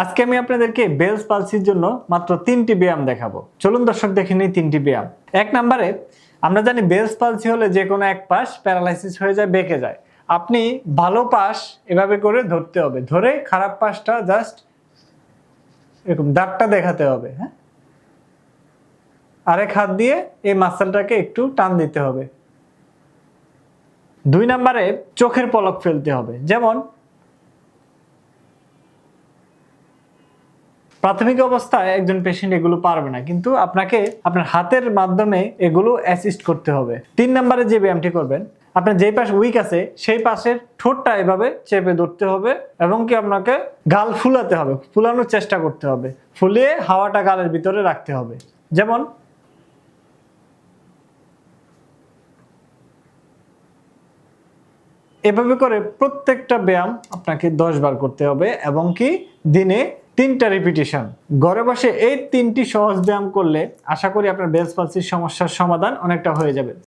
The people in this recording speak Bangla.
আজকে আমি আপনাদেরকে বেলস পালসির জন্য মাত্র তিনটি ব্যায়াম দেখাবো। চলুন দর্শক, দেখে নিই তিনটি ব্যায়াম। এক নম্বরে, আমরা জানি বেলস পালসি হলে যে কোনো এক পাশ প্যারালাইসিস হয়ে যায়, বেঁকে যায়। আপনি ভালো পাশ এভাবে করে ধরতে হবে। ধরে খারাপ পাশটা জাস্ট এরকম দাগটা দেখাতে হবে হ্যাঁ? আরেক হাত দিয়ে এই মাসেলটাকে একটু টান দিতে হবে। দুই নম্বরে, চোখের পলক ফেলতে হবে। যেমন প্রাথমিক অবস্থায় একজন পেশেন্ট এগুলো পারবে না, কিন্তু আপনাকে আপনার হাতের মাধ্যমে এগুলো অ্যাসিস্ট করতে হবে। তিন নম্বরে যে ব্যায়ামটি করবেন, আপনার যেই পাশ উইক আছে, সেই পাশের ঠোঁটটা এভাবে চেপে ধরতে হবে এবং কি আপনাকে গাল ফুলাতে হবে, ফুলানোর চেষ্টা করতে হবে, ফুলিয়ে হাওয়াটা গালের ভিতরে রাখতে হবে। যেমন এভাবে করে প্রত্যেকটা ব্যায়াম আপনাকে দশ বার করতে হবে এবং কি দিনে তিনটা রিপিটেশন ঘরে বসে এই তিনটি সহজ ব্যায়াম করলে আশা করি আপনার বেলস পালসির সমস্যার সমাধান অনেকটা হয়ে যাবে।